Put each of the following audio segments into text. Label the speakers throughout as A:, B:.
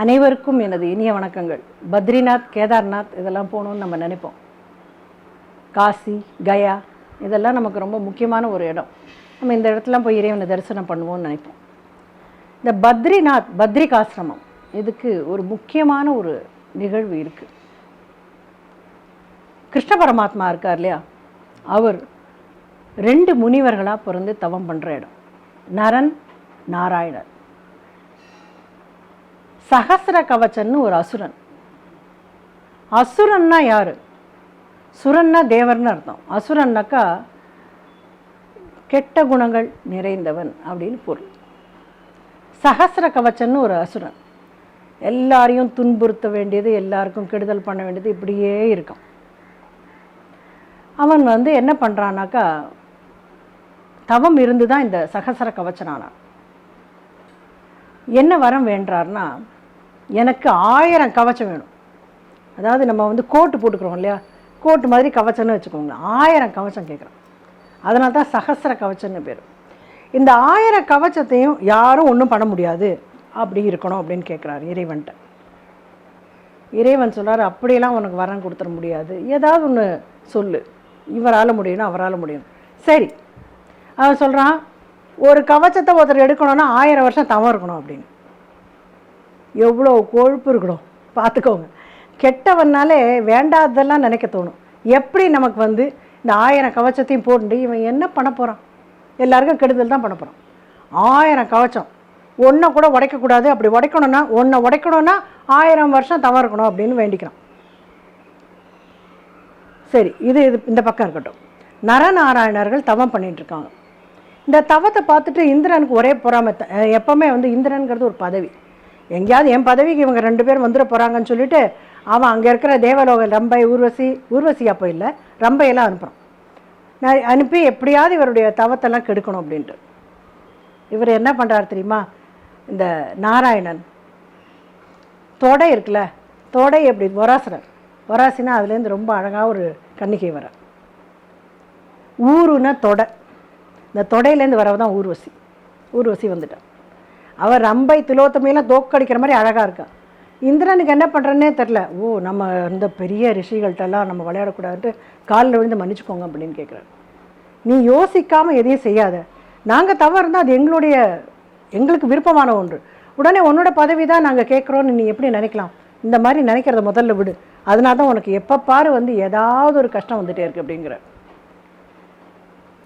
A: அனைவருக்கும் எனது இனிய வணக்கங்கள். பத்ரிநாத் கேதார்நாத் இதெல்லாம் போகணும்னு நம்ம நினைப்போம். காசி கயா இதெல்லாம் நமக்கு ரொம்ப முக்கியமான ஒரு இடம். நம்ம இந்த இடத்துலாம் போய் இறைவனை தரிசனம் பண்ணுவோம்னு நினைப்போம். இந்த பத்ரிநாத் பத்ரிகாசிரமம் இதுக்கு ஒரு முக்கியமான ஒரு நிகழ்வு இருக்குது கிருஷ்ண பரமாத்மா இருக்கார் இல்லையா? அவர் ரெண்டு முனிவர்களாக பிறந்து தவம் பண்ணுற இடம். நரன் நாராயணர் சகசர கவச்சன்னு ஒரு அசுரன். அசுரன்னா யாரு? சுரன்னா தேவர்னு அர்த்தம். அசுரன்னாக்கா கெட்ட குணங்கள் நிறைந்தவன் அப்படின்னு பொருள். சகசர கவச்சன்னு ஒரு அசுரன். எல்லாரையும் துன்புறுத்த வேண்டியது எல்லாருக்கும் கெடுதல் பண்ண வேண்டியது இப்படியே இருக்கும் அவன் வந்து என்ன பண்ணுறான்னாக்கா தவம் இருந்து தான் இந்த சகசர கவச்சனானான். என்ன வரம் வேண்டார்னா எனக்கு ஆயிரம் கவச்சம் வேணும். அதாவது நம்ம வந்து கோட்டு போட்டுக்கிறோம் இல்லையா? கோட்டு மாதிரி கவச்சம்னு வச்சுக்கோங்களேன் ஆயிரம் கவச்சம் கேட்குறோம் அதனால தான் சகசர கவச்சம்னு பேர். இந்த ஆயிரம் கவச்சத்தையும் யாரும் ஒன்றும் பண்ண முடியாது. அப்படி இருக்கணும் அப்படின்னு கேட்குறாரு இறைவன்ட்ட. இறைவன் சொல்கிறார் அப்படியெல்லாம் உனக்கு வரம் கொடுத்துட முடியாது. ஏதாவது ஒன்று சொல்லு. இவரால் முடியணும் அவரால் முடியும். சரி. அவன் சொல்கிறான் ஒரு கவச்சத்தை ஒருத்தர் எடுக்கணும்னா ஆயிரம் வருஷம் தவம் இருக்கணும் அப்படின்னு. எவ்வளோ கொழுப்பு இருக்கணும். பார்த்துக்கோங்க. கெட்டவனாலே வேண்டாததெல்லாம் நினைக்க தோணும். எப்படி நமக்கு வந்து இந்த ஆயிரம் கவச்சத்தையும் போட்டு இவன் என்ன பண்ண போகிறான் எல்லாருக்கும் கெடுதல் தான் பண்ண போகிறான் ஆயிரம் கவச்சம். ஒன்றை கூட உடைக்கக்கூடாது. அப்படி உடைக்கணும்னா ஒன்றை உடைக்கணும்னா ஆயிரம் வருஷம் தவம் இருக்கணும் அப்படின்னு வேண்டிக்கிறான். சரி இது இது இந்த பக்கம் இருக்கட்டும். நரநாராயணர்கள் தவம் பண்ணிகிட்ருக்காங்க இருக்காங்க. இந்த தவத்தை பார்த்துட்டு இந்திரனுக்கு ஒரே பொறாமை எப்போவுமே எப்பவுமே வந்து இந்திரனுங்கிறது ஒரு பதவி. எங்கேயாவது என் பதவிக்கு இவங்க ரெண்டு பேரும் வந்துட போகிறாங்கன்னு சொல்லிட்டு அவன் அங்கே இருக்கிற தேவலோக ரம்பை ஊர்வசி ஊர்வசி அப்போ இல்லை ரம்பையெல்லாம் அனுப்புகிறான் நான் அனுப்பி எப்படியாவது இவருடைய தவத்தெல்லாம் கெடுக்கணும் அப்படின்ட்டு. இவர் என்ன பண்ணுறாரு தெரியுமா? இந்த நாராயணன். தொடை இருக்குல்ல தொடை எப்படி ஒராசுரர் ஒராசினா அதுலேருந்து ரொம்ப அழகாக ஒரு கன்னிகை வர. ஊருன்னா தொடை. இந்த தொடையிலேருந்து வரவ தான் ஊர்வசி. ஊர்வசி வந்துட்டான். அவர் ரம்பை திலோத்தமையெல்லாம் தோக்கடிக்கிற மாதிரி அழகாக இருக்கா இந்திரனுக்கு என்ன பண்ணுறேன்னே தெரில ஓ நம்ம இந்த பெரிய ரிஷிகள்கிட்டலாம் நம்ம விளையாடக்கூடாதுன்ட்டு காலில் விழுந்து மன்னிச்சுக்கோங்க அப்படின்னு கேட்குறாரு நீ யோசிக்காமல் எதையும் செய்யாத. நாங்கள் தவறு இருந்தால் அது எங்களுடைய எங்களுக்கு விருப்பமான ஒன்று. உடனே உன்னோட பதவி தான் நாங்கள் கேட்குறோன்னு நீ எப்படி நினைக்கலாம்? இந்த மாதிரி நினைக்கிறத முதல்ல விடு. அதனால தான் உனக்கு எப்போ பாரு வந்து ஏதாவது ஒரு கஷ்டம் வந்துகிட்டே இருக்கு அப்படிங்கிற.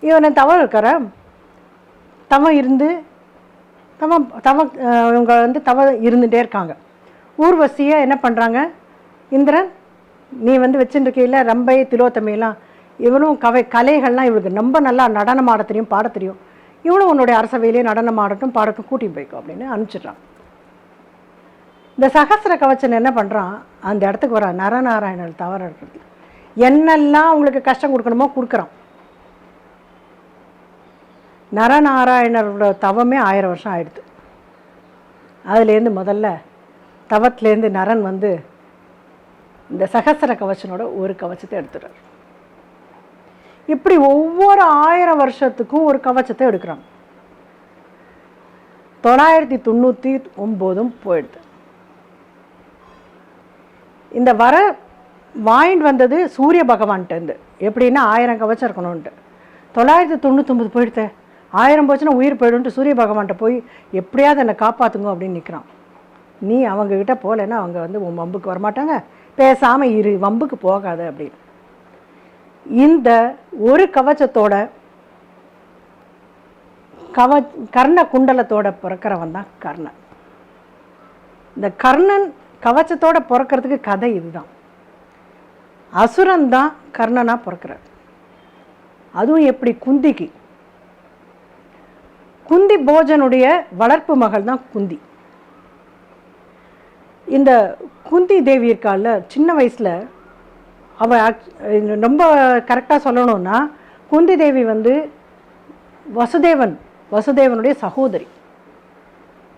A: இவன் தவறு இருக்கிற தவம் இருந்து தவம் தவ இவங்க வந்து தவ இருந்துகிட்டே இருக்காங்க. ஊர்வசியை என்ன பண்ணுறாங்க இந்திரன் நீ வந்து வச்சுருக்கையில் ரம்பை திலோத்தமையெல்லாம் இவனும் கவை கலைகள்லாம் இவளுக்கு ரொம்ப நல்லா நடனம் ஆட தெரியும் பாட தெரியும் இவனும் உன்னுடைய அரசவையிலே நடனம் ஆடட்டும் பாடட்டும் கூட்டி போய்க்கோ அப்படின்னு அனுப்பிச்சிட்றான். இந்த சகசர கவச்சன் என்ன பண்ணுறான் அந்த இடத்துக்கு வர நரநாராயணன் தவற இருக்கிறது. என்னெல்லாம் உங்களுக்கு கஷ்டம் கொடுக்கணுமோ கொடுக்குறான். நரநாராயணரோட தவமே ஆயிரம் வருஷம் ஆயிடுது. அதுலேருந்து முதல்ல தவத்துலேருந்து நரன் வந்து இந்த சகசர கவச்சனோட ஒரு கவச்சத்தை எடுத்துடுறார். இப்படி ஒவ்வொரு ஆயிரம் வருஷத்துக்கும் ஒரு கவச்சத்தை எடுக்கிறாங்க தொள்ளாயிரத்தி தொண்ணூற்றி ஒம்போதும் போயிடுது. இந்த வர வாங்கிட்டு வந்தது சூரிய பகவான்கிட்டருந்து. எப்படின்னா ஆயிரம் கவச்சம் இருக்கணும்ன்ட்டு. தொள்ளாயிரத்தி தொண்ணூற்றொம்பது போயிடுது. ஆயிரம் போச்சுன்னா உயிர் போயிடும்ட்டு சூரிய பகவான்கிட்ட போய் எப்படியாவது என்னை காப்பாற்றுங்க அப்படின்னு நிற்கிறான் நீ அவங்கக்கிட்ட போகலைன்னா அவங்க வந்து உன் வம்புக்கு வரமாட்டாங்க. பேசாமல் இரு வம்புக்கு போகாத அப்படின்னு. இந்த ஒரு கவச்சத்தோட கவ கர்ண குண்டலத்தோட பிறக்கிறவன் தான் கர்ணன். இந்த கர்ணன் கவச்சத்தோட பிறக்கிறதுக்கு கதை இதுதான். அசுரன் தான் கர்ணனாக பிறக்கிறார். அதுவும் எப்படி குந்திக்கு குந்தி போஜனுடைய வளர்ப்பு மகள் தான் குந்தி. இந்த குந்தி தேவி இருக்கால சின்ன வயசில் அவள் ரொம்ப கரெக்டாக சொல்லணும்னா குந்தி தேவி வந்து வசுதேவன் வசுதேவனுடைய சகோதரி.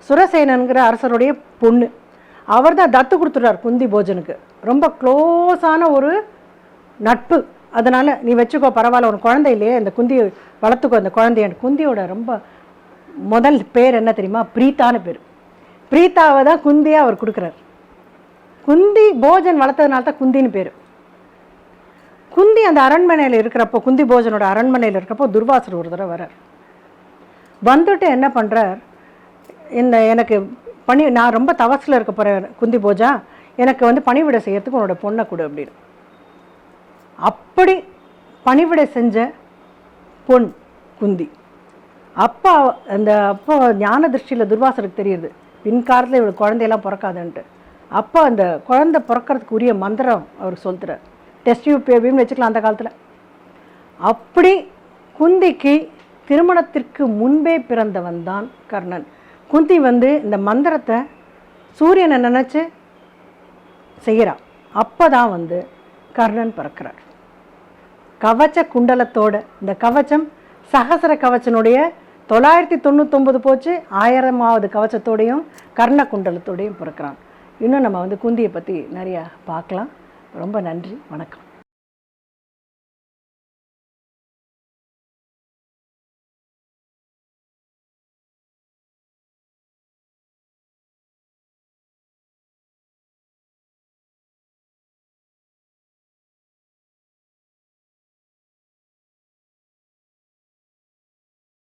A: சுரசேனனுங்கிற அரசருடைய பொண்ணு. அவர் தான் தத்து கொடுத்துட்டார் குந்தி போஜனுக்கு. ரொம்ப க்ளோஸான ஒரு நட்பு. அதனால் நீ வச்சுக்கோ பரவாயில்ல உன் குழந்தை இல்லையே இந்த குந்தி வளர்த்துக்கோ அந்த குழந்தைய. குந்தியோட ரொம்ப முதல் பேர் என்ன தெரியுமா? பிரீத்தான்னு பேர். பிரீத்தாவை தான் குந்தியாக அவர் கொடுக்குறார். குந்தி போஜன் வளர்த்ததுனால தான் குந்தின்னு பேர். குந்தி அந்த அரண்மனையில் இருக்கிறப்போ குந்தி போஜனோட அரண்மனையில் இருக்கிறப்போ துர்வாசர் ஒரு தடவை வரார் வந்துட்டு என்ன பண்ணுறார் இந்த எனக்கு பணி நான் ரொம்ப தவசில் இருக்க போகிறேன் குந்தி போஜா. எனக்கு வந்து பணிவிடை செய்யறதுக்கு உன்னோட பொண்ணை கொடு அப்படின்னு. அப்படி பணிவிடை செஞ்ச பொன் குந்தி. அப்பா அந்த அப்போ ஞான திருஷ்டியில் துர்வாசருக்கு தெரியுது. பின்காலத்தில் இவ்வளோ குழந்தையெல்லாம் பிறக்காதுன்ட்டு. அப்போ அந்த குழந்தை பிறக்கறதுக்கு உரிய மந்திரம் அவர் சொல்லுறார் டெஸ்ட் யூ பேபின்னு வச்சுக்கலாம் அந்த காலத்தில். அப்படி குந்திக்கு திருமணத்திற்கு முன்பே பிறந்தவன் தான் கர்ணன். குந்தி வந்து இந்த மந்திரத்தை சூரியனை நினச்சி? செய்கிறான் அப்போ தான் வந்து கர்ணன் பிறக்கிறார். கவச்ச குண்டலத்தோட இந்த கவச்சம் சகசர கவச்சனுடைய தொள்ளாயிரத்தி தொண்ணூத்தொம்பது போச்சு. ஆயிரமாவது கவச்சத்தோடையும் கர்ண குண்டலத்தோடையும் பிறக்கிறான். இன்னும் நம்ம வந்து குந்தியை பற்றி நிறையா பார்க்கலாம். ரொம்ப நன்றி. வணக்கம்.